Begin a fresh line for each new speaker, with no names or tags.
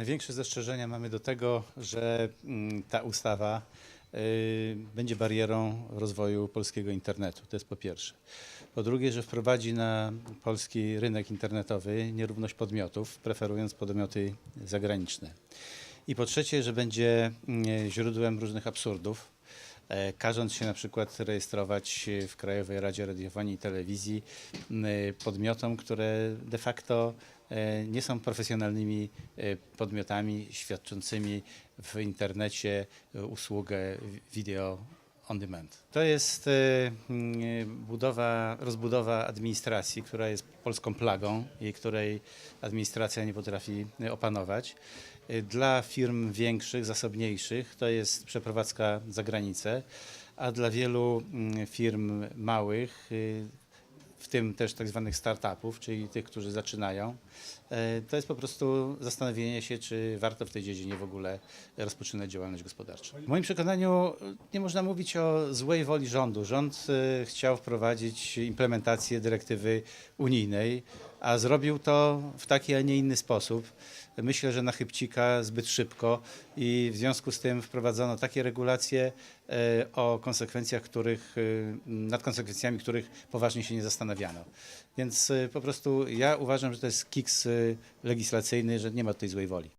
Największe zastrzeżenia mamy do tego, że mm, ta ustawa y, będzie barierą rozwoju polskiego internetu. To jest po pierwsze. Po drugie, że wprowadzi na polski rynek internetowy nierówność podmiotów, preferując podmioty zagraniczne. I po trzecie, że będzie mm, źródłem różnych absurdów, e, każąc się na przykład rejestrować w Krajowej Radzie Radiofonii i Telewizji m, podmiotom, które de facto nie są profesjonalnymi e, podmiotami świadczącymi w internecie e, usługę video on demand. To jest e, mm, budowa, rozbudowa administracji, która jest polską plagą i której administracja nie potrafi e, opanować. E, Dla firm większych, zasobniejszych to jest przeprowadzka za granicę, a dla wielu mm, firm małych, w tym też tak zwanych startupów, czyli tych, którzy zaczynają, e, to jest po prostu zastanowienie się, czy warto w tej dziedzinie w ogóle rozpoczynać działalność gospodarczą. W moim przekonaniu e, nie można mówić o złej woli rządu. Rząd e, chciał wprowadzić implementację dyrektywy unijnej, a zrobił to w taki, a nie inny sposób. Myślę, że na chybcika zbyt szybko i w związku z tym wprowadzono takie regulacje e, o konsekwencjach, których, e, nad konsekwencjami których poważnie się nie zastanawiano. Więc e, po prostu ja uważam, że to jest kiks legislacyjny, że nie ma tutaj złej woli.